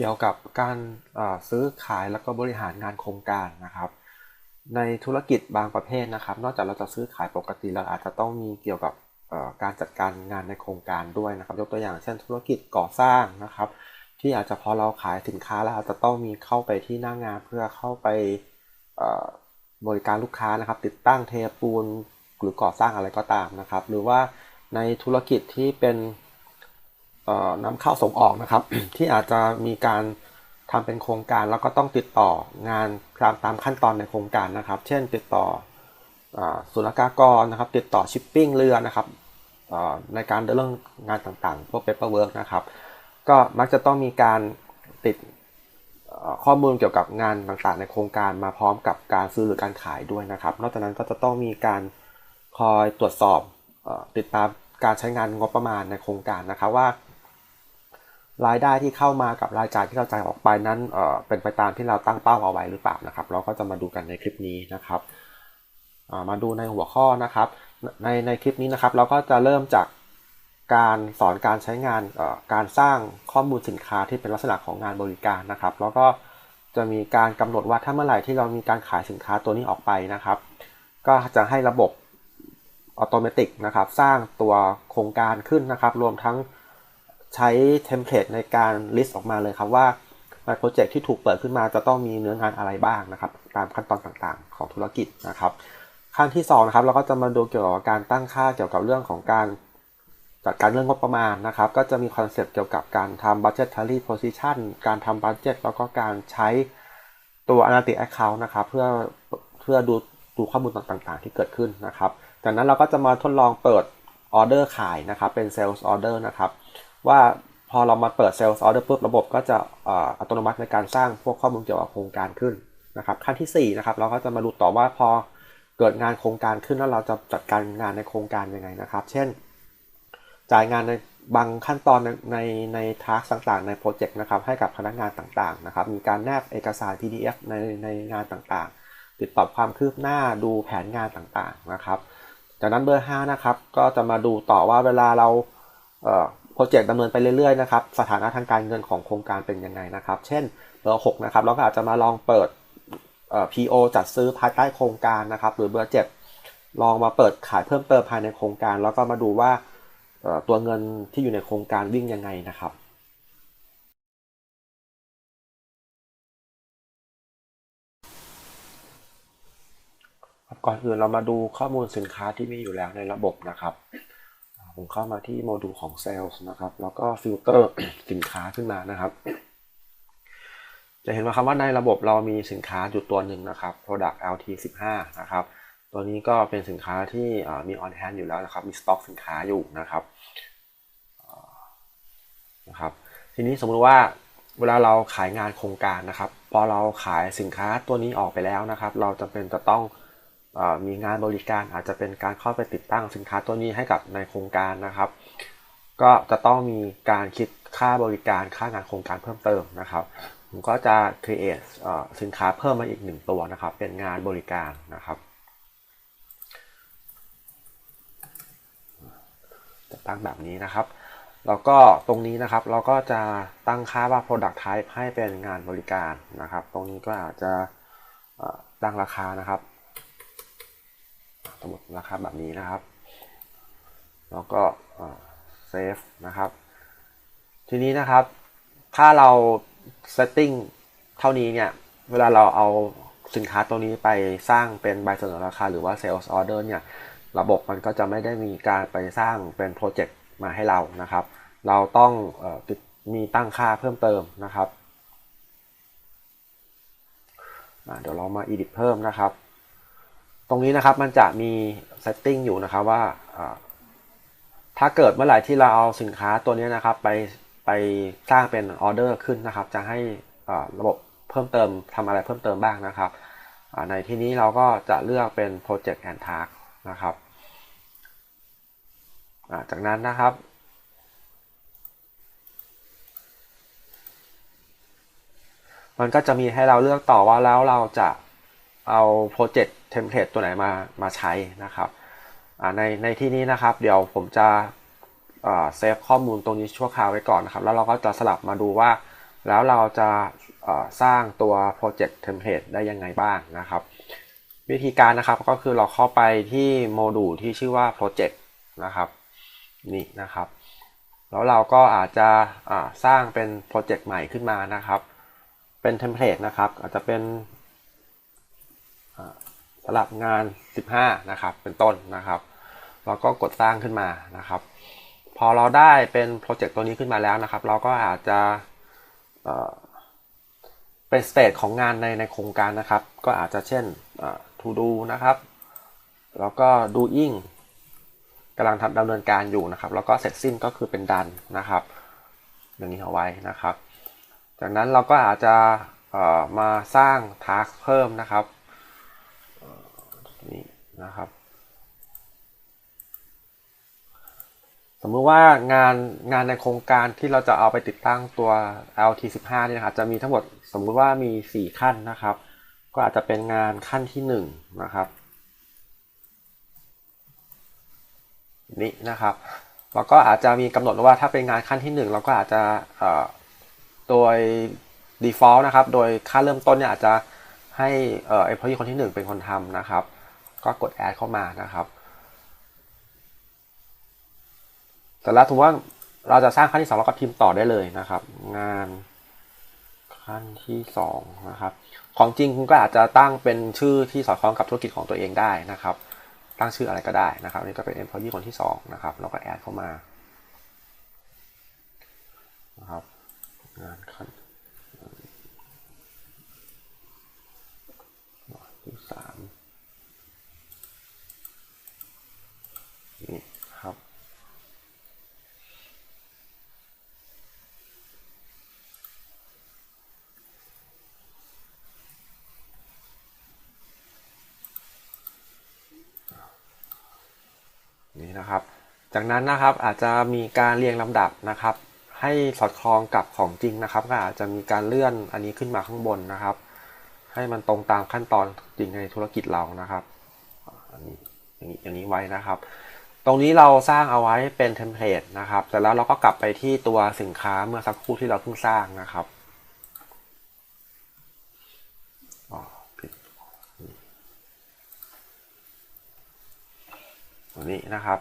กี่ยวกับการซื้อขายแล้วก็บริหารงานโครงการนะครับ ในธุรกิจบางประเภทนะครับ นอกจากเราจะซื้อขายปกติเราอาจจะต้องมีเกี่ยวกับการจัดการงานในโครงการด้วยนะครับ ยกตัวอย่างเช่นธุรกิจก่อสร้างนะครับ ที่อาจจะพอเราขายสินค้าแล้วอาจจะต้องมีเข้าไปที่หน้างงานเพื่อเข้าไปบริการลูกค้านะครับ ติดตั้งเทปูนหรือก่อสร้างอะไรก็ตามนะครับ หรือว่าในธุรกิจที่เป็น นำเข้าส่งออกนะครับ ที่อาจจะมีการทำเป็นโครงการแล้วก็ต้องติดต่องานตามตามขั้นตอนในโครงการนะครับ เช่น ติดต่อศุลกากรนะครับ ติดต่อชิปปิ้งเรือนะครับในการเรื่องงานต่างๆ พวก paperwork นะครับ ก็มักจะต้องมีการติดข้อมูลเกี่ยวกับงานต่างๆ ในโครงการมาพร้อมกับการซื้อหรือการขายด้วยนะครับ นอกจากนั้นก็จะต้องมีการคอยตรวจสอบติดตามการใช้งานงบประมาณในโครงการนะครับว่า รายได้ที่เข้ามากับรายจ่ายที่เราจ่ายออกไปนั้นเเป็นไปตามที่เราตั้งเป้าเอาไว้หรือเปล่านะครับ เราก็จะมาดูกันในคลิปนี้นะครับมาดูในหัวข้อนะครับ ในในคลิปนี้นะครับ เราก็จะเริ่มจากการสอนการใช้งานการสร้างข้อมูลสินค้าที่เป็นลักษณะของงานบริการนะครับ แล้วก็จะมีการกำหนดว่าถ้าเมื่อไหร่ที่เรามีการขายสินค้าตัวนี้ออกไปนะครับ ก็จะให้ระบบอัตโนมัตินะครับ สร้างตัวโครงการขึ้นนะครับ รวมทั้ง ใช้เทมเพลตในการลิสต์ออกมาเลยครับว่าในโปรเจกต์ที่ถูกเปิดขึ้นมาจะต้องมีเนื้องานอะไรบ้างนะครับ ตามขั้นตอนต่างๆ ของธุรกิจนะครับ ขั้นที่2นะครับเราก็จะมาดูเกี่ยวกับการตั้งค่าเกี่ยวกับเรื่องของการจัดการเรื่องงบประมาณนะครับ ก็จะมีคอนเซปต์เกี่ยวกับการทำ budgetary position การทำ budget แล้วก็การใช้ตัว analytic account นะครับ เพื่อเพื่อดูดูข้อมูลต่างๆ ที่เกิดขึ้นนะครับ จากนั้นเราก็จะมาทดลองเปิดออเดอร์ขายนะครับ เป็น sales order นะครับ ว่าพอเรามาเปิดเซลล์ออเดอร์ปุ๊บระบบก็จะอัตโนมัติในการสร้างพวกข้อมูลเกี่ยวกับโครงการขึ้นนะครับขั้นที่4นะครับเราก็จะมาดูต่อว่าพอเกิดงานโครงการขึ้นแล้วเราจะจัดการงานในโครงการยังไงนะครับ เช่น จ่ายงานในบางขั้นตอนในในในทาร์กต่างๆ ในโปรเจกต์นะครับให้กับพนักงานต่างๆนะครับมีการแนบเอกสาร PDF ในในงานต่างๆ ติดต่อความคืบหน้าดูแผนงานต่างๆนะครับ จากนั้นเบอร์5นะครับก็จะมาดูต่อว่าเวลาเรา โปรเจกต์ดำเนินไปเรื่อยๆนะครับสถานะทางการเงินของโครงการเป็นยังไงนะครับ เช่นเบอร์6นะครับเราก็อาจจะมาลองเปิด PO จัดซื้อภายใต้โครงการนะครับ หรือเบอร์7ลองมาเปิดขายเพิ่มเติมภายในโครงการ แล้วก็มาดูว่าตัวเงินที่อยู่ในโครงการวิ่งยังไงนะครับก่อนอื่นเรามาดูข้อมูลสินค้าที่มีอยู่แล้วในระบบนะครับ ผมเข้ามาที่โมดูลของ Sales นะครับ แล้วก็ฟิลเตอร์สินค้าขึ้นมานะครับ จะเห็นว่าคำว่าในระบบเรามีสินค้าอยู่ตัวหนึ่งนะครับ Product LT 15นะครับ ตัวนี้ก็เป็นสินค้าที่มี on hand อยู่แล้วนะครับ มีสต็อกสินค้าอยู่นะครับนะครับ ทีนี้สมมติว่าเวลาเราขายงานโครงการนะครับ พอเราขายสินค้าตัวนี้ออกไปแล้วนะครับ เราจะเป็นจะต้อง มีงานบริการอาจจะเป็นการเข้าไปติดตั้งสินค้าตัวนี้ให้กับในโครงการนะครับ ก็จะต้องมีการคิดค่าบริการค่างานโครงการเพิ่มเติมนะครับ ผมก็จะ create สินค้าเพิ่มมาอีกหนึ่งตัวนะครับ เป็นงานบริการนะครับจะตั้งแบบนี้นะครับ แล้วก็ตรงนี้นะครับเราก็จะตั้งค่าว่า product type ให้เป็นงานบริการนะครับ ตรงนี้ก็อาจจะตั้งราคานะครับ สมมติราคาแบบนี้นะครับ แล้วก็เซฟนะครับ ทีนี้นะครับ ถ้าเราเซตติ้งเท่านี้เนี่ย เวลาเราเอาสินค้าตัวนี้ไปสร้างเป็นใบเสนอราคาหรือว่า Sales Order เนี่ย ระบบมันก็จะไม่ได้มีการไปสร้างเป็นโปรเจกต์มาให้เรานะครับ เราต้องติดมีตั้งค่าเพิ่มเติมนะครับ เดี๋ยวเรามา edit เพิ่มนะครับ ตรงนี้นะครับมันจะมีเซตติ้งอยู่นะครับว่าถ้าเกิดเมื่อไหร่ที่เราเอาสินค้าตัวนี้นะครับ ไปไปสร้างเป็นออเดอร์ขึ้นนะครับ จะให้ระบบเพิ่มเติมทำอะไรเพิ่มเติมบ้างนะครับในที่นี้เราก็จะเลือกเป็น Project and Task นะครับจากนั้นนะครับมันก็จะมีให้เราเลือกต่อว่าแล้วเราจะเอาโปรเจกต์ เทมเพลตตัวไหนมามาใช้นะครับในในที่นี้นะครับ เดี๋ยวผมจะเซฟข้อมูลตรงนี้ชั่วคราวไว้ก่อนนะครับ แล้วเราก็จะสลับมาดูว่า แล้วเราจะสร้างตัว project template ได้ยังไงบ้างนะครับ วิธีการนะครับก็คือเราเข้าไปที่โมดูลที่ชื่อว่า project นะครับนี่นะครับ แล้วเราก็อาจจะสร้างเป็นโปรเจกต์ใหม่ขึ้นมานะครับ เป็นเทมเพลตนะครับ อาจจะเป็น หรับงาน 15 นะครับ เป็นต้นนะครับ เราก็กดสร้างขึ้นมานะครับ พอเราได้เป็นโปรเจกต์ตัวนี้ขึ้นมาแล้วนะครับ เราก็อาจจะเป็นสเตจของงานในในโครงการนะครับ ก็อาจจะเช่น to do นะครับ แล้วก็ doing กำลังทำดำเนินการอยู่นะครับ แล้วก็เสร็จสิ้นก็คือเป็นดันนะครับ อย่างนี้เอาไว้นะครับ จากนั้นเราก็อาจจะมาสร้างทาร์กเพิ่มนะครับ นี่นะครับ สมมุติว่างานงานในโครงการที่เราจะเอาไปติดตั้งตัว LT15 นี่นะครับจะมีทั้งหมดสมมุติว่ามี 4 ขั้นนะครับ ก็อาจจะเป็นงานขั้นที่1นะครับนี้นะครับเราก็อาจจะมีกำหนดว่าถ้าเป็นงานขั้นที่ 1 เราก็อาจจะโดย default นะครับ โดยค่าเริ่มต้นเนี่ยอาจจะให้เอ่อ employee คนที่ 1 เป็นคนทำนะครับ ก็กด add เข้ามานะครับเสร็จแล้วถือว่าเราจะสร้างขั้นที่2เราก็พิมพ์ต่อได้เลยนะครับ งานขั้นที่2นะครับ ของจริงคุณก็อาจจะตั้งเป็นชื่อที่สอดคล้องกับธุรกิจของตัวเองได้นะครับ ตั้งชื่ออะไรก็ได้นะครับนี่ก็เป็น employee คนที่2นะครับเราก็แอดเข้ามานะครับงานขั้นที่สาม นี่ครับ นี่นะครับ จากนั้นนะครับอาจจะมีการเรียงลำดับนะครับ ให้สอดคล้องกับของจริงนะครับ ก็อาจจะมีการเลื่อนอันนี้ขึ้นมาข้างบนนะครับ ให้มันตรงตามขั้นตอนจริงในธุรกิจเรานะครับ อันนี้อย่างนี้อย่างนี้ไว้นะครับ ตรงนี้เราสร้างเอาไว้เป็นเทมเพลตนะครับ แต่แล้วเราก็กลับไปที่ตัวสินค้าเมื่อสักครู่ที่เราเพิ่งสร้างนะครับตัวนี้นะครับ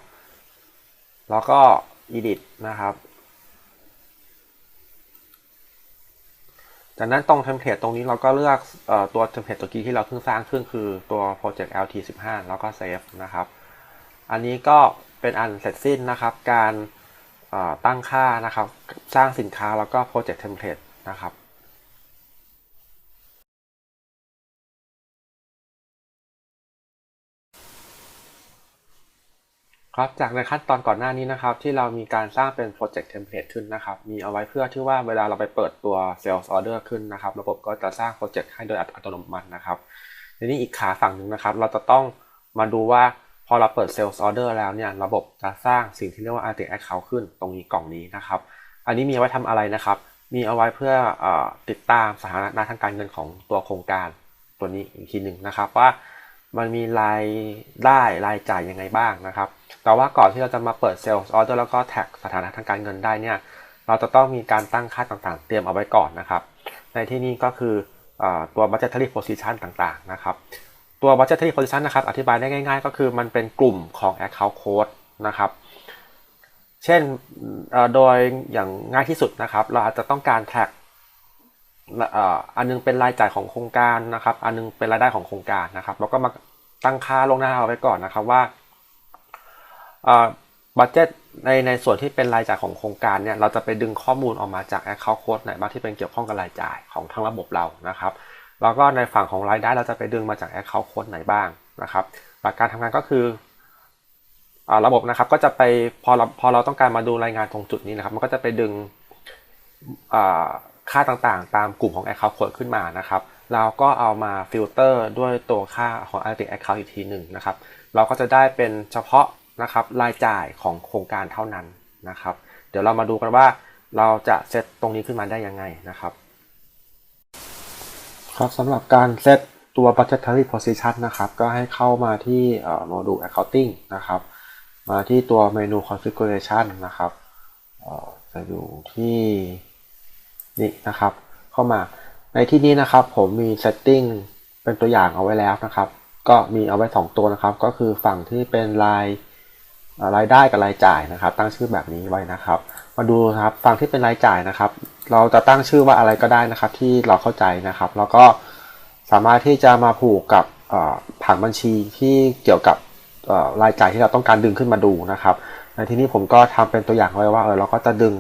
แล้วก็ edit นะครับ จากนั้นตรงเทมเพลตตรงนี้เราก็เลือกตัวเทมเพลตตัวกี้ที่เราเพิ่งสร้างขึ้นคือตัว project lt15 แล้วก็ save นะครับ อันนี้ก็เป็นอันเสร็จสิ้นนะครับ การตั้งค่านะครับ สร้างสินค้าแล้วก็ project template นะครับครับจากในขั้นตอนก่อนหน้านี้นะครับ ที่เรามีการสร้างเป็น project template ขึ้นนะครับ มีเอาไว้เพื่อที่ว่าเวลาเราไปเปิดตัว sales order ขึ้นนะครับ ระบบก็จะสร้าง project ให้โดยอัตโนมัตินะครับทีนี้อีกขาฝั่งหนึ่งนะครับ เราจะต้องมาดูว่า พอเราเปิด sales order แล้วเนี่ยระบบจะสร้างสิ่งที่เรียกว่า active account ขึ้นตรงนี้กล่องนี้นะครับ อันนี้มีไว้ทำอะไรนะครับ มีเอาไว้เพื่ออติดตามสถานะทางการเงินของตัวโครงการตัวนี้อีกทีหนึ่งนะครับ ว่ามันมีรายได้รายจ่ายยังไงบ้างนะครับ แต่ว่าก่อนที่เราจะมาเปิดเซลล์ออเดอร์แล้วก็แท็กสถานะทางการเงินได้เนี่ยเราจะต้องมีการตั้งค่าต่างๆ เตรียมเอาไว้ก่อนนะครับ ในที่นี้ก็คืออตัว budgetary position ต่างๆนะครับ ตัว budgetary position นะครับ อธิบายได้ง่ายๆ ก็คือมันเป็นกลุ่มของ account code นะครับ เช่นโดยอย่างง่ายที่สุดนะครับ เราอาจจะต้องการแท็กอันนึงเป็นรายจ่ายของโครงการนะครับ อันนึงเป็นรายได้ของโครงการนะครับ แล้วก็มาตั้งค่าลงหน้าเอาไว้ก่อนนะครับว่าบัตเจ็ตในในส่วนที่เป็นรายจ่ายของโครงการเนี่ย เราจะไปดึงข้อมูลออกมาจาก Account Code ไหนบ้างที่เป็นเกี่ยวข้องกับรายจ่ายของทั้งระบบเรานะครับ แล้วก็ในฝั่งของรายได้เราจะไปดึงมาจาก Account Code ไหนบ้างนะครับ หลักการทำงานก็คือระบบนะครับก็จะไปพอเราพอเราต้องการมาดูรายงานตรงจุดนี้นะครับ มันก็จะไปดึงค่าต่างๆ ตามกลุ่มของ Account Code ขึ้นมานะครับเราก็เอามาฟิลเตอร์ด้วยตัวค่าของ Analytics Account อีกทีหนึ่งนะครับ เราก็จะได้เป็นเฉพาะนะครับรายจ่ายของโครงการเท่านั้นนะครับ เดี๋ยวเรามาดูกันว่าเราจะเซตตรงนี้ขึ้นมาได้ยังไงนะครับ ครับสำหรับการเซตตัว budgetary position นะครับ ก็ให้เข้ามาที่โมดูล accounting นะครับ มาที่ตัวเมนู configuration นะครับจะอยู่ที่นี่นะครับ เข้ามาในที่นี้นะครับผมมี setting เป็นตัวอย่างเอาไว้แล้วนะครับ ก็มีเอาไว้ 2 ตัวนะครับ ก็คือฝั่งที่เป็นรายรายได้กับรายจ่ายนะครับ ตั้งชื่อแบบนี้ไว้นะครับ มาดูครับฝั่งที่เป็นรายจ่ายนะครับ เราจะตั้งชื่อว่าอะไรก็ได้นะครับ ที่เราเข้าใจนะครับ แล้วก็สามารถที่จะมาผูกกับผังบัญชีที่เกี่ยวกับรายจ่ายที่เราต้องการดึงขึ้นมาดูนะครับ ในที่นี้ผมก็ทำเป็นตัวอย่างไว้ว่าเออเราก็จะดึง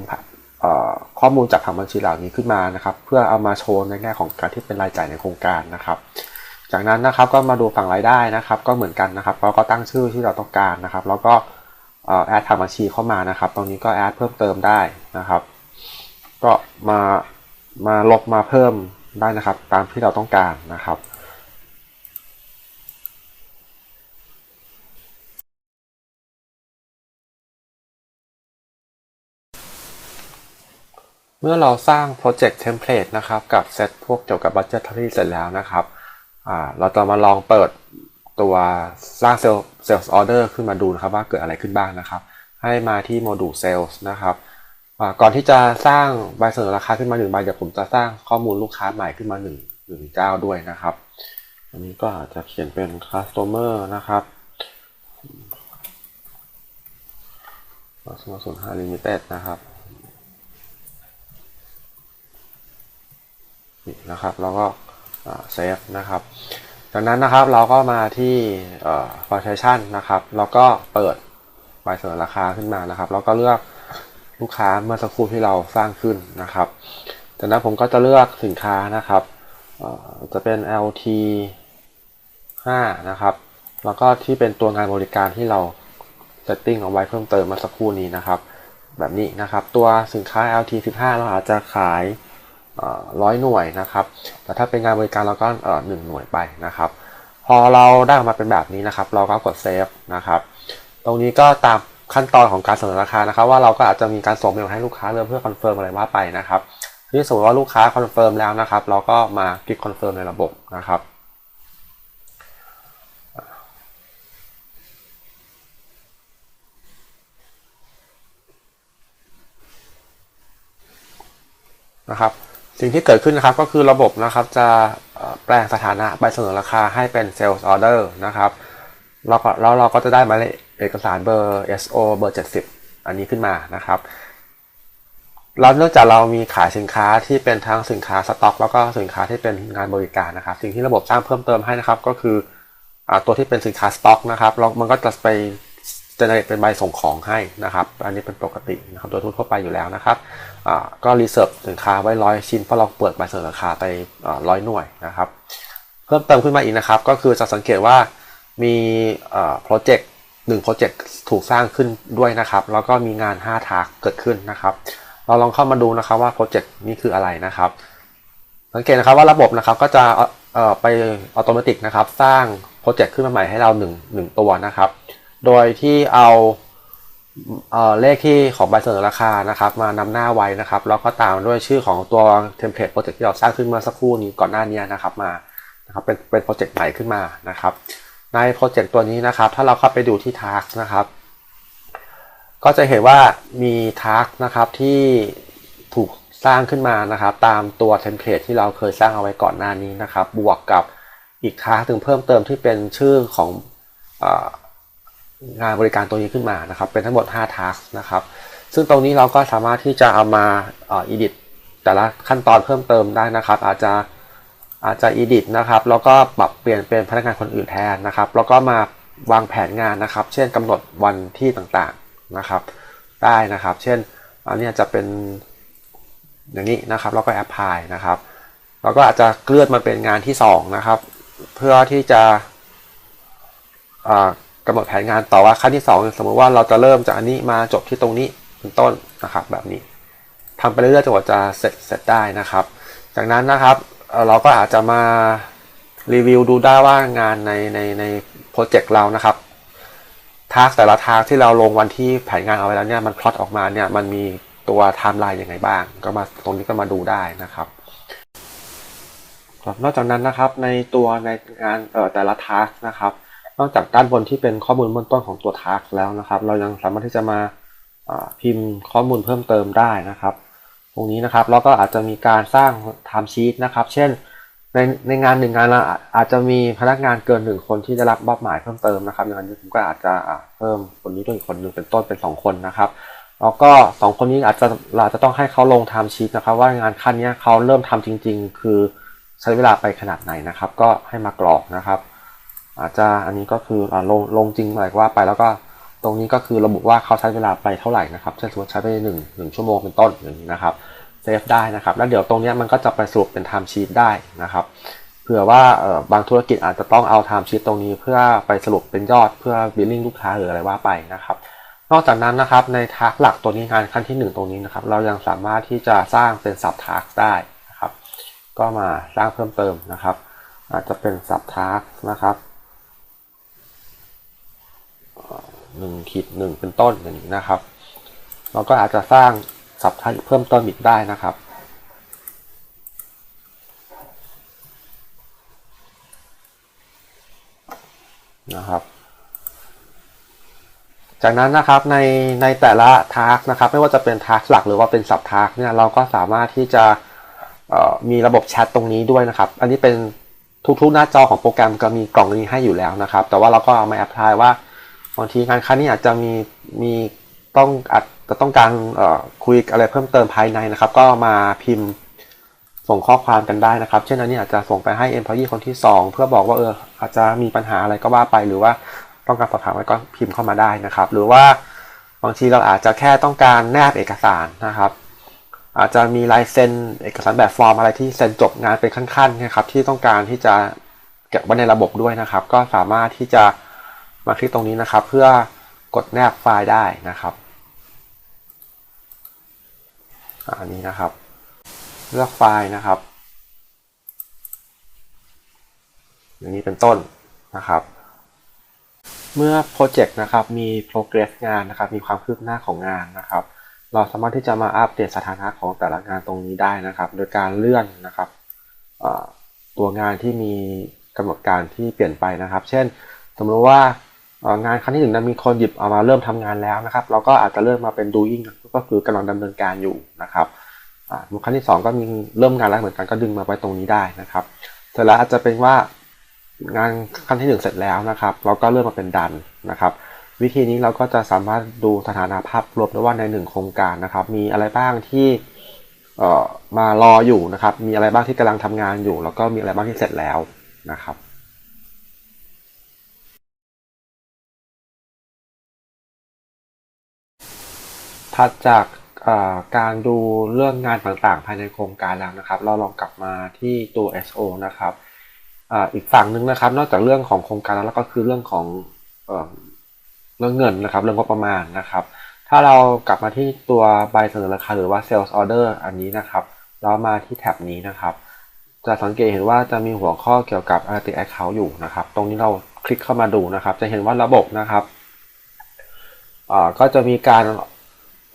ข้อมูลจากผังบัญชีเหล่านี้ขึ้นมานะครับ เพื่อเอามาโชว์ในแง่ของการที่เป็นรายจ่ายในโครงการนะครับ จากนั้นนะครับก็มาดูฝั่งรายได้นะครับ ก็เหมือนกันนะครับเราก็ตั้งชื่อที่เราต้องการนะครับ แล้วก็แอดทางบัญชีเข้ามานะครับ ตรงนี้ก็แอดเพิ่มเติมได้นะครับ ก็มามาลบมาเพิ่มได้นะครับ ตามที่เราต้องการนะครับเมื่อเราสร้างโปรเจกต์เทมเพลตนะครับกับเซตพวกเกี่ยวกับ budgetary เสร็จแล้วนะครับเราจะมาลองเปิดตัวสร้างเซลล์เซลล์ออเดอร์ขึ้นมาดูนะครับว่าเกิดอะไรขึ้นบ้างนะครับ ให้มาที่โมดูลเซลล์นะครับ ก่อนที่จะสร้างใบเสนอราคาขึ้นมาหนึ่งใบเดี๋ยวผมจะสร้างข้อมูลลูกค้าใหม่ขึ้นมาหนึ่งหนึ่งเจ้าด้วยนะครับ อันนี้ก็อาจจะเขียนเป็น customer นะครับสมส่วน5 limited นะครับนี่นะครับแล้วก็เซฟนะครับจากนั้นนะครับเราก็มาที่ f o r t a t i o n นะครับแล้วก็เปิดใบเสนอราคาขึ้นมานะครับ แล้วก็เลือก ลูกค้าเมื่อสักครู่ที่เราสร้างขึ้นนะครับ จากนั้นผมก็จะเลือกสินค้านะครับ จะเป็น LT 5นะครับ แล้วก็ที่เป็นตัวงานบริการที่เราเซตติ้งเอาไว้เพิ่มเติมมาสักครู่นี้นะครับ แบบนี้นะครับ ตัวสินค้า LT 15เราอาจจะขายร้อยหน่วยนะครับ แต่ถ้าเป็นงานบริการเราก็หนึ่งหน่วยไปนะครับ พอเราได้ออกมาเป็นแบบนี้นะครับ เราก็กดเซฟนะครับ ตรงนี้ก็ตาม ขั้นตอนของการเสนอราคานะครับ ว่าเราก็อาจจะมีการส่งเมลให้ลูกค้าเริ่มเพื่อคอนเฟิร์มอะไรว่าไปนะครับที่สมมติว่าลูกค้าคอนเฟิร์มแล้วนะครับ เราก็มาคลิกคอนเฟิร์มในระบบนะครับนะครับสิ่งที่เกิดขึ้นนะครับก็คือระบบนะครับจะแปลงสถานะใบเสนอราคาให้เป็น Sales Order นะครับแล้วเราก็จะได้หมายเลข เอกสารเบอร์ SO เบอร์ 70 อันนี้ขึ้นมานะครับแล้วเนื่องจากเรามีขายสินค้าที่เป็นทั้งสินค้าสต็อก แล้วก็สินค้าที่เป็นงานบริการนะครับ สิ่งที่ระบบสร้างเพิ่มเติมให้นะครับ ก็คืออตัวที่เป็นสินค้าสต็อกนะครับแล้วมันก็จะไปจะเป็นใบส่งของให้นะครับ อันนี้เป็นปกตินะครับโดยทั่วไปอยู่แล้วนะครับก็รีเซิร์ฟสินค้าไว้ร้อยชิ้นเพราะเราเปิดใบเสนอราคาไปร้อยหน่วยนะครับ เพิ่มเติมขึ้นมาอีกนะครับ ก็คือจะสังเกตว่ามีโปรเจกต์ หนึ่งโปรเจกต์ถูกสร้างขึ้นด้วยนะครับ แล้วก็มีงาน 5 ทาร์กเกิดขึ้นนะครับ เราลองเข้ามาดูนะครับว่าโปรเจกต์นี้คืออะไรนะครับ สังเกตนะครับว่าระบบนะครับก็จะไปอัตโนมัตินะครับ สร้างโปรเจกต์ขึ้นมาใหม่ให้เรา1 1ตัวนะครับ โดยที่เอาเลขที่ของใบเสนอราคานะครับ มานำหน้าไว้นะครับแล้วก็ตามด้วยชื่อของตัวเทมเพลตโปรเจกต์ที่เราสร้างขึ้นเมื่อสักครู่นี้ก่อนหน้านี้นะครับมานะครับเป็นเป็นโปรเจกต์ใหม่ขึ้นมานะครับ ในโปรเจกต์ตัวนี้นะครับ ถ้าเราเข้าไปดูที่ task นะครับ ก็จะเห็นว่ามี task นะครับที่ถูกสร้างขึ้นมานะครับ ตามตัวเทมเพลตที่เราเคยสร้างเอาไว้ก่อนหน้านี้นะครับ บวกกับอีก task ถึงเพิ่มเติมที่เป็นชื่อของงานบริการตัวนี้ขึ้นมานะครับ เป็นทั้งหมด 5 task นะครับ ซึ่งตรงนี้เราก็สามารถที่จะเอามาอ่อ edit แต่ละขั้นตอนเพิ่มเติมได้นะครับ อาจจะ อาจจะ edit นะครับ แล้วก็ปรับเปลี่ยนเป็นพนักงานคนอื่นแทนนะครับ แล้วก็มาวางแผนงานนะครับ เช่นกำหนดวันที่ต่างๆนะครับ ได้นะครับ เช่น อันนี้จะเป็นอย่างนี้นะครับ แล้วก็ apply นะครับ แล้วก็อาจจะเลื่อนมาเป็นงานที่2นะครับ เพื่อที่จะกำหนดแผนงานต่อว่าขั้นที่ 2 สมมติว่าเราจะเริ่มจากอันนี้มาจบที่ตรงนี้เป็นต้นนะครับ แบบนี้ทำไปเรื่อยๆจนกว่าจะเสร็จเสร็จได้นะครับ จากนั้นนะครับ เราก็อาจจะมารีวิวดูได้ว่างานในในในโปรเจกต์เรานะครับทาร์กแต่ละทาร์กที่เราลงวันที่แผนงานเอาไว้แล้วเนี่ยมันพลอตออกมาเนี่ยมันมีตัวไทม์ไลน์ยังไงบ้าง ก็มาตรงนี้ก็มาดูได้นะครับนอกจากนั้นนะครับในตัวในงานเอ่อแต่ละทาร์กนะครับ นอกจากด้านบนที่เป็นข้อมูลเบื้องต้นของตัว task แล้วนะครับ เรายังสามารถที่จะมาพิมพ์ข้อมูลเพิ่มเติมได้นะครับ รงนี้นะครับ แล้วก็อาจจะมีการสร้าง time sheet นะครับ เช่น ในในงานหนึ่งงานเราอาจจะมีพนักงานเกินหนึ่งคนที่ได้รับมอบหมายเพิ่มเติมนะครับอย่างนี้ผมก็อาจจะเพิ่มคนนี้ด้วยอีกคนหนึ่งเป็นต้นเป็นสองคนนะครับแล้วก็สองคนนี้อาจจะเราจะต้องให้เขาลง time sheet นะครับ ว่างานขั้นนี้เขาเริ่มทำจริง ๆ คือใช้เวลาไปขนาดไหนนะครับ ก็ให้มากรอกนะครับ อาจจะอันนี้ก็คืออลงลงจริงหมายว่าไปแล้วก็ตรงนี้ก็คือระบุว่าเขาใช้เวลาไปเท่าไหร่นะครับเช่นสมมติใช้ไปหนึ่งหนึ่งชั่วโมงเป็นต้นอย่างนี้นะครับ เซฟได้นะครับ แล้วเดี๋ยวตรงนี้มันก็จะไปสรุปเป็น time sheet ได้นะครับ เผื่อว่าบางธุรกิจอาจจะต้องเอา time sheet ตรงนี้เพื่อไปสรุปเป็นยอดเพื่อ billing ลูกค้าหรืออะไรว่าไปนะครับ นอกจากนั้นนะครับในทักหลักตัวนี้งานขั้นที่ 1 ตรงนี้นะครับ เรายังสามารถที่จะสร้างเป็น sub task ได้นะครับ ก็มาสร้างเพิ่มเติมนะครับ อาจจะเป็น sub task นะครับหนึ่งขีดหนึ่งเป็นต้นอย่างนี้นะครับ เราก็อาจจะสร้าง สับทักเพิ่มเติมอีกได้นะครับ นะครับ จากนั้นนะครับในในแต่ละทาร์กนะครับ ไม่ว่าจะเป็นทาร์กหลักหรือว่าเป็นสับทาร์กเนี่ยเราก็สามารถที่จะมีระบบแชทตรงนี้ด้วยนะครับ อันนี้เป็นทุกๆหน้าจอของโปรแกรมก็มีกล่องนี้ให้อยู่แล้วนะครับ แต่ว่าเราก็เอามาแอพพลายว่าบางทีงานค้านี้อาจจะมีมีต้องอา จะต้องการคุยอะไรเพิ่มเติมภายในนะครับ ก็มาพิมพ์ส่งข้อความกันได้นะครับ เช่นอันนี้อาจจะส่งไปให้ employee คนที่ 2 เพื่อบอกว่าเอออาจจะมีปัญหาอะไรก็ว่าไป หรือว่าต้องการสอบถามอะไรก็พิมพ์เข้ามาได้นะครับ หรือว่าบางทีเราอาจจะแค่ต้องการแนบเอกสารนะครับ อาจจะมีลายเซ็นเอกสารแบบฟอร์มอะไรที่เซ็นจบงานเป็นขั้นๆนะครับ ที่ต้องการที่จะเก็บไว้ในระบบด้วยนะครับ ก็สามารถที่จะมาคลิกตรงนี้นะครับ เพื่อกดแนบไฟล์ได้นะครับ อันนี้นะครับ เลือกไฟล์นะครับอย่างนี้เป็นต้นนะครับ เมื่อโปรเจกต์นะครับมี progress งานนะครับ มีความคืบหน้าของงานนะครับ เราสามารถที่จะมาอัปเดตสถานะของแต่ละงานตรงนี้ได้นะครับ โดยการเลื่อนนะครับตัวงานที่มีกำหนดการที่เปลี่ยนไปนะครับ เช่น สมมติว่างานครั้งที่หนึ่งนั้นมีคนหยิบเอามาเริ่มทำงานแล้วนะครับ เราก็อาจจะเริ่มมาเป็น doing ก็คือกำลังดำเนินการอยู่นะครับครั้งที่ 2 ก็มีเริ่มงานแล้วเหมือนกันก็ดึงมาไว้ตรงนี้ได้นะครับ เสร็จแล้วอาจจะเป็นว่างานขั้นที่ 1 เสร็จแล้วนะครับ เราก็เริ่มมาเป็นดันนะครับ วิธีนี้เราก็จะสามารถดูสถานะภาพรวมได้ว่าใน 1 โครงการนะครับ มีอะไรบ้างที่มารออยู่นะครับ มีอะไรบ้างที่กำลังทำงานอยู่ แล้วก็มีอะไรบ้างที่เสร็จแล้วนะครับ ถัดจากการดูเรื่องงานต่างๆ ภายในโครงการแล้วนะครับ เราลองกลับมาที่ตัว SO นะครับอีกฝั่งหนึ่งนะครับ นอกจากเรื่องของโครงการแล้วก็คือเรื่องของเรื่องเงินนะครับ เรื่องงบประมาณนะครับ ถ้าเรากลับมาที่ตัวใบเสนอราคาหรือว่า sales order อันนี้นะครับ เรามาที่แท็บนี้นะครับ จะสังเกตเห็นว่าจะมีหัวข้อเกี่ยวกับ analytics account อยู่นะครับ ตรงนี้เราคลิกเข้ามาดูนะครับ จะเห็นว่าระบบนะครับก็จะมีการ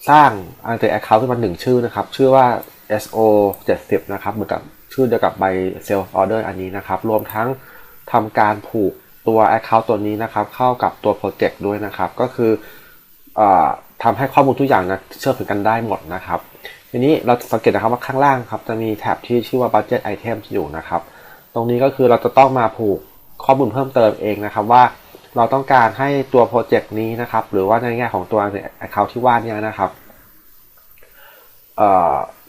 สร้าง a n t i account ขึ้นมาหนึ่งชื่อนะครับ ชื่อว่า SO 70นะครับ เหมือนกับชื่อเดียวกับใบ sales order อันนี้นะครับ รวมทั้งทำการผูกตัว account ตัวนี้นะครับ เข้ากับตัว project ด้วยนะครับ ก็คืออทำให้ข้อมูลทุกอย่างนะเชื่อมถึงกันได้หมดนะครับ ทีนี้เราสังเกตนะครับว่าข้างล่างครับจะมีแท็บที่ชื่อว่า budget items อยู่นะครับ ตรงนี้ก็คือเราจะต้องมาผูกข้อมูลเพิ่มเติมเองนะครับว่า เราต้องการให้ตัวโปรเจกต์นี้นะครับ หรือว่าในแง่ของตัว Account ที่ว่านี้นะครับ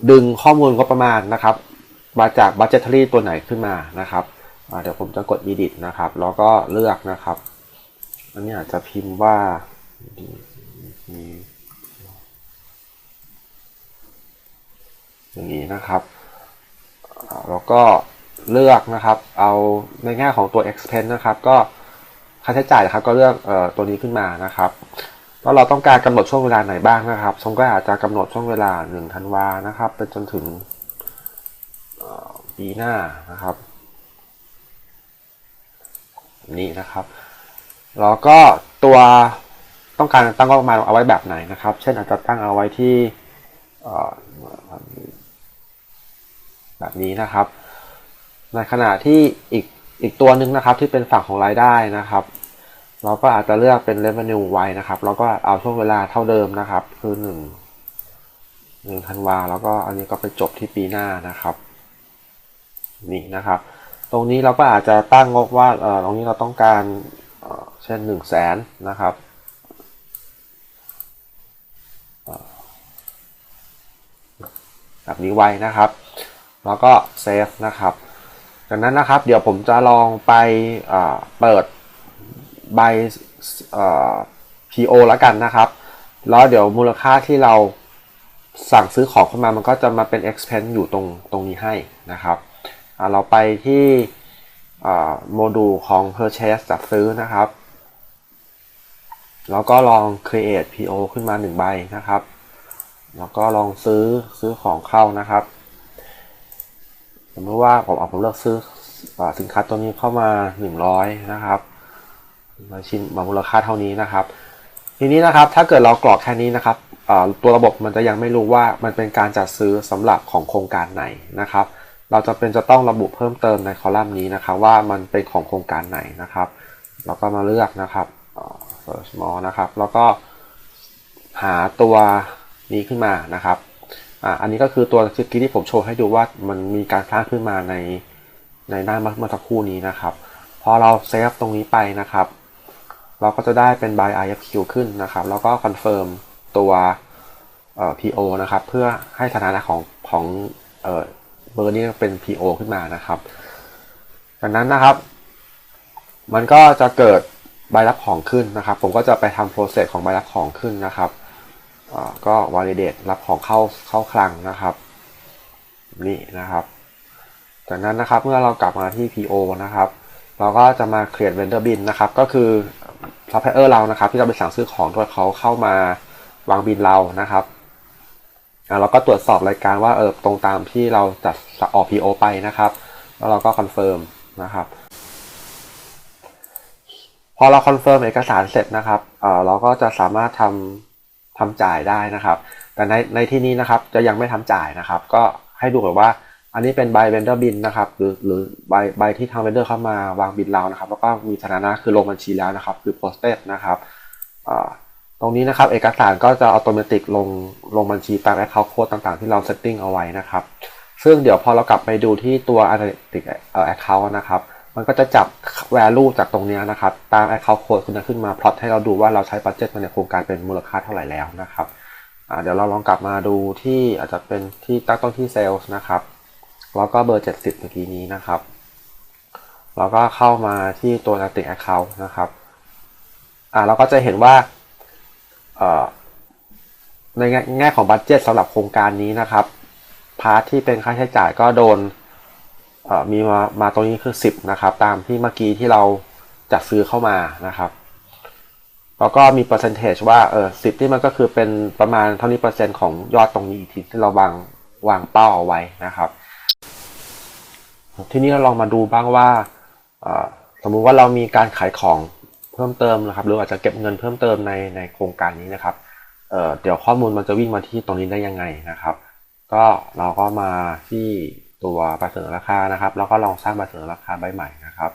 ดึงข้อมูลก็ประมาณนะครับ มาจาก budgetary ตัวไหนขึ้นมานะครับเดี๋ยวผมจะกด edit นะครับ แล้วก็เลือกนะครับอันนี้อาจจะพิมพ์ว่าอย่างนี้นะครับ แล้วก็เลือกนะครับ เอาในแง่ของตัว expense นะครับ ก็ ค่าใช้จ่ายนะครับก็เลือกตัวนี้ขึ้นมานะครับแล้วเราต้องการกำหนดช่วงเวลาไหนบ้างนะครับทรงก็อาจจะกำหนดช่วงเวลา1ธันวานะครับไปจนถึงปีหน้านะครับนี่นะครับแล้วก็ตัวต้องการตั้งงบประมาณเอาไว้แบบไหนนะครับ เช่นอาจจะตั้งเอาไว้ที่แบบนี้นะครับ ในขณะที่อีก อีกตัวหนึ่งนะครับที่เป็นฝั่งของรายได้นะครับ เราก็อาจจะเลือกเป็น revenue ไว้นะครับเราก็เอาช่วงเวลาเท่าเดิมนะครับ คือ1หนึ่งธันวาแล้วก็อันนี้ก็ไปจบที่ปีหน้านะครับนี่นะครับ ตรงนี้เราก็อาจจะตั้งงบว่าเออตรงนี้เราต้องการเช่นหนึ่งแสนนะครับแบบนี้ไว้นะครับ แล้วก็เซฟนะครับ จากนั้นนะครับ เดี๋ยวผมจะลองไปเปิดใบ PO แล้วกันนะครับ แล้วเดี๋ยวมูลค่าที่เราสั่งซื้อของเข้ามามันก็จะมาเป็น expense อยู่ตรงตรงนี้ให้นะครับเราไปที่โมดูลของ purchase จัดซื้อนะครับ แล้วก็ลอง create PO ขึ้นมา1ใบนะครับ แล้วก็ลองซื้อซื้อของเข้านะครับ สมมติว่าผมเอาผมเลือกซื้อสินค้าตัวนี้เข้ามา 100 นะครับมาชิ้นมามูลค่าเท่านี้นะครับ ทีนี้นะครับถ้าเกิดเรากรอกแค่นี้นะครับตัวระบบมันจะยังไม่รู้ว่ามันเป็นการจัดซื้อสำหรับของโครงการไหนนะครับ เราจะเป็นจะต้องระบุเพิ่มเติมในคอลัมน์นี้นะครับ ว่ามันเป็นของโครงการไหนนะครับเราก็มาเลือกนะครับ search more นะครับ แล้วก็หาตัวนี้ขึ้นมานะครับ อ่าอันนี้ก็คือตัวสกิลที่ผมโชว์ให้ดูว่ามันมีการสร้างขึ้นมาในในหน้าเมื่อสักครู่นี้นะครับ พอเราเซฟตรงนี้ไปนะครับ เราก็จะได้เป็น by IFQ ขึ้นนะครับ แล้วก็คอนเฟิร์มตัวเอ่อ PO นะครับ เพื่อให้สถานะของของเอ่อเบอร์นี้เป็น PO ขึ้นมานะครับจากนั้นนะครับ มันก็จะเกิดใบรับของขึ้นนะครับ ผมก็จะไปทำ process ของใบรับของขึ้นนะครับ่ก็ validate รับของเข้าเข้าคลังนะครับ นี่นะครับ จากนั้นนะครับเมื่อเรากลับมาที่ PO นะครับ เราก็จะมา create vendor bin นะครับ ก็คือ supplier เรานะครับ ที่เราไปสั่งซื้อของโดยเขาเข้ามาวางบินเรานะครับอ่าเราก็ตรวจสอบรายการว่าเออตรงตามที่เราจัดออก PO ไปนะครับ แล้วเราก็ confirm นะครับพอเราคอนเฟิร์มเอกสารเสร็จนะครับเออเราก็จะสามารถทำ ทำจ่ายได้นะครับ แต่ในในที่นี้นะครับจะยังไม่ทำจ่ายนะครับ ก็ให้ดูแบบว่าอันนี้เป็นใบ vendor bin นนะครับหรือหรือใบใบที่ทาง vendor เข้ามาวางบินเรานะครับ แล้วก็มีสถานะคือลงบัญชีแล้วนะครับ คือ posted นะครับตรงนี้นะครับเอกสารก็จะอัตโนมัติลงลงบัญชีตาม account code ต่างๆ ที่เรา setting เอาไว้นะครับ ซึ่งเดี๋ยวพอเรากลับไปดูที่ตัว analytic เอ่อ account นะครับ มันก็จะจับ value จากตรงนี้นะครับ ตาม account code คุณจะขึ้นมา plot ให้เราดูว่าเราใช้ budget มาในโครงการเป็นมูลค่าเท่าไหร่แล้วนะครับเดี๋ยวเราลองกลับมาดูที่อาจจะเป็นที่ตั้งต้นที่ sales นะครับ แล้วก็เบอร์ 70 เมื่อกี้นี้นะครับ แล้วก็เข้ามาที่ตัว analytic account นะครับอ่าเราก็จะเห็นว่าเอ่อในแง่ของบัตเจ็ตสำหรับโครงการนี้นะครับ พาร์ทที่เป็นค่าใช้จ่ายก็โดน มีมามาตรงนี้คือ 10 นะครับ ตามที่เมื่อกี้ที่เราจัดซื้อเข้ามานะครับ แล้วก็มีเปอร์เซนเทจว่าเออสิที่มันก็คือเป็นประมาณเท่านี้เปอร์เซ็นต์ของยอดตรงนี้อีกทีที่เราวางวางเป้าเอาไว้นะครับ ทีนี้เราลองมาดูบ้างว่าเออสมมุติว่าเรามีการขายของเพิ่มเติมนะครับ หรืออาจจะเก็บเงินเพิ่มเติมในในโครงการนี้นะครับเเดี๋ยวข้อมูลมันจะวิ่งมาที่ตรงนี้ได้ยังไงนะครับ ก็เราก็มาที่ตัวใบเสนอราคานะครับ แล้วก็ลองสร้างใบเสนอราคาใบใหม่นะครับ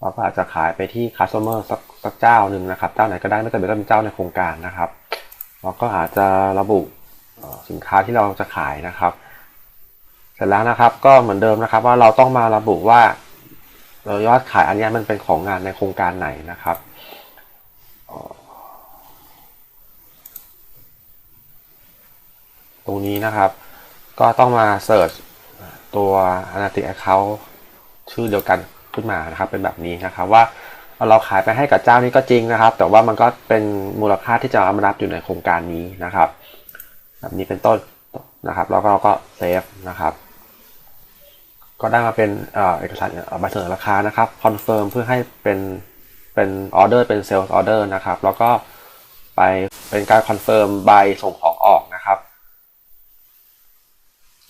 เราก็อาจจะขายไปที่ customer สักสักเจ้าหนึ่งนะครับ เจ้าไหนก็ได้ไม่จำเป็นต้องเป็นเจ้าในโครงการนะครับเราก็อาจจะระบุสินค้าที่เราจะขายนะครับ เสร็จแล้วนะครับก็เหมือนเดิมนะครับ ว่าเราต้องมาระบุว่าเอ่อยอดขายอันนี้มันเป็นของงานในโครงการไหนนะครับตรงนี้นะครับ ก็ต้องมาเสิร์ช ตัว Analytic Account ชื่อเดียวกันขึ้นมานะครับเป็นแบบนี้นะครับว่าเราขายไปให้กับเจ้านี้ก็จริงนะครับ แต่ว่ามันก็เป็นมูลค่าที่จะเอามารับอยู่ในโครงการนี้นะครับ แบบนี้เป็นต้นนะครับ แล้วก็เราก็เซฟนะครับ ก็ได้มาเป็นเอเอกสารใบเสนอราคานะครับคอนเฟิร์มเพื่อให้เป็นเป็นออเดอร์เป็นเซลล์ออเดอร์นะครับ แล้วก็ไปเป็นการคอนเฟิร์มใบส่งของออก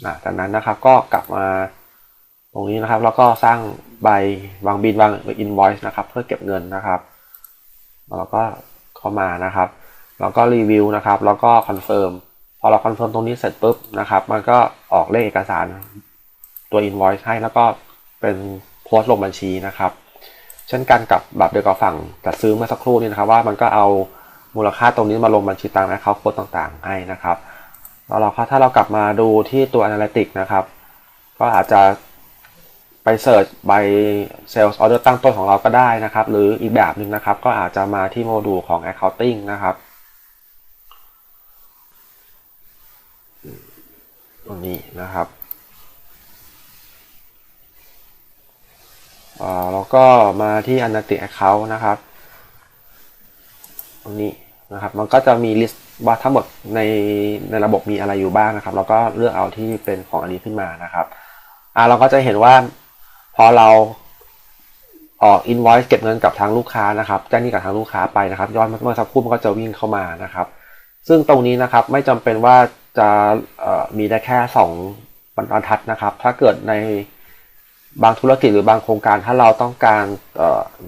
นะจากนั้นนะครับก็กลับมาตรงนี้นะครับ แล้วก็สร้างใบวางบินวางอิน voice นะครับ เพื่อเก็บเงินนะครับแล้วก็เข้ามานะครับ แล้วก็รีวิวนะครับ แล้วก็คอนเฟิร์มพอเราคอนเฟิร์มตรงนี้เสร็จปุ๊บนะครับ มันก็ออกเลขเอกสารตัว invoice ให้แล้วก็เป็นโพสต์ลงบัญชีนะครับ เช่นกันกับแบบเดียวกับฝั่งจัดซื้อเมื่อสักครู่นี้นะครับว่ามันก็เอามูลค่าตรงนี้มาลงบัญชีตามแอคเคาท์โค้ดต่างๆ ให้นะครับ แล้วเราถ้าเรากลับมาดูที่ตัว Analytics นะครับ ก็อาจจะไปเสิร์ชใบ Sales Order ตั้งต้นของเราก็ได้นะครับ หรืออีกแบบหนึ่งนะครับ ก็อาจจะมาที่โมดูลของ Accounting นะครับตรงนี้นะครับอ่าแล้วก็มาที่ Analytics Account นะครับ ตรงนี้ นะครับ มันก็จะมีลิสต์ว่าทั้งหมดในในระบบมีอะไรอยู่บ้างนะครับ เราก็เลือกเอาที่เป็นของอันนี้ขึ้นมานะครับอ่าเราก็จะเห็นว่าพอเราออก invoice เก็บเงินกับทางลูกค้านะครับแจ้งหนี้กับทางลูกค้าไปนะครับยอดเมื่อสักครู่มันก็จะวิ่งเข้ามานะครับ ซึ่งตรงนี้นะครับไม่จำเป็นว่าจะมีได้แค่2บรรทัดนะครับ ถ้าเกิดในบางธุรกิจหรือบางโครงการถ้าเราต้องการ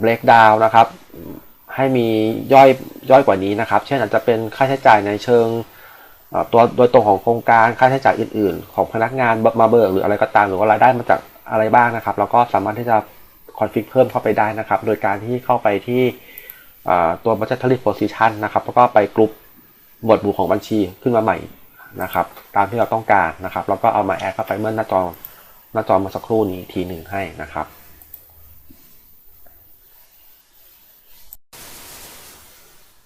break down นะครับ ให้มีย่อยย่อยกว่านี้นะครับ เช่นอาจจะเป็นค่าใช้จ่ายในเชิงตัวโดยตรงของโครงการค่าใช้จ่ายอื่น ๆ ของพนักงานมาเบิกหรืออะไรก็ตามหรือว่ารายได้มาจากอะไรบ้างนะครับเราก็สามารถที่จะคอนฟิกเพิ่มเข้าไปได้นะครับ โดยการที่เข้าไปที่ตัว budgetary position นะครับแล้วก็ไปกลุ่มหมวดหมู่ของบัญชีขึ้นมาใหม่นะครับ ตามที่เราต้องการนะครับ แล้วก็เอามาแอดเข้าไปเมื่อหน้าจอหน้าจอมาสักครู่นี้ทีหนึ่งให้นะครับ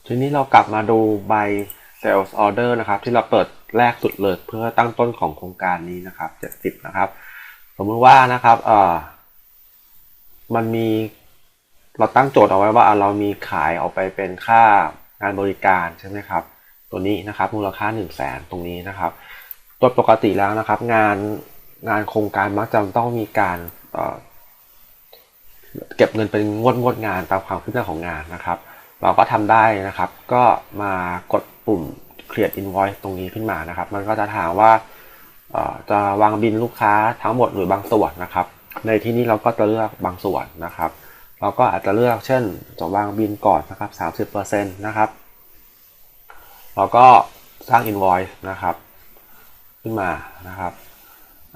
ทีนี้เรากลับมาดูใบ Sales Order นะครับ ที่เราเปิดแรกสุดเลยเพื่อตั้งต้นของโครงการนี้นะครับ 70 นะครับ สมมติว่านะครับเอ่อมันมีเราตั้งโจทย์เอาไว้ว่าเรามีขายออกไปเป็นค่างานบริการใช่ไหมครับ ตัวนี้นะครับมูลค่า 1 0 0 0 0แสนตรงนี้นะครับโดยปกติแล้วนะครับ งานงานโครงการมักจะต้องมีการเเก็บเงินเป็นงวดงวดงานตามความคืบหน้าของงานนะครับ เราก็ทำได้นะครับ ก็มากดปุ่ม create invoice ตรงนี้ขึ้นมานะครับ มันก็จะถามว่าจะวางบินลูกค้าทั้งหมดหรือบางส่วนนะครับ ในที่นี้เราก็จะเลือกบางส่วนนะครับ เราก็อาจจะเลือกเช่นจะวางบินก่อนนะครับ 30%นะครับ เราก็สร้าง invoice นะครับ ขึ้นมานะครับ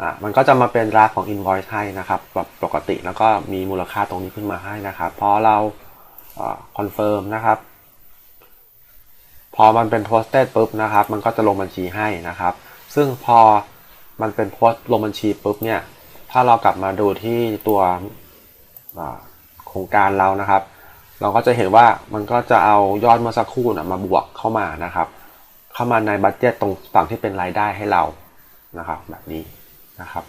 อ่ามันก็จะมาเป็นราฟของ invoice ให้นะครับแบบปกติแล้วก็มีมูลค่าตรงนี้ขึ้นมาให้นะครับ พอเรา คอนเฟิร์มนะครับ พอมันเป็น posted ปุ๊บนะครับ มันก็จะลงบัญชีให้นะครับ ซึ่งพอมันเป็นโพสต์ลงบัญชีปุ๊บเนี่ย ถ้าเรากลับมาดูที่ตัวโครงการเรานะครับ เราก็จะเห็นว่ามันก็จะเอายอดเมื่อสักครู่นะมาบวกเข้ามานะครับ เข้ามาในบัตเจตตรงฝั่งที่เป็นรายได้ให้เรานะครับ แบบนี้นะครับ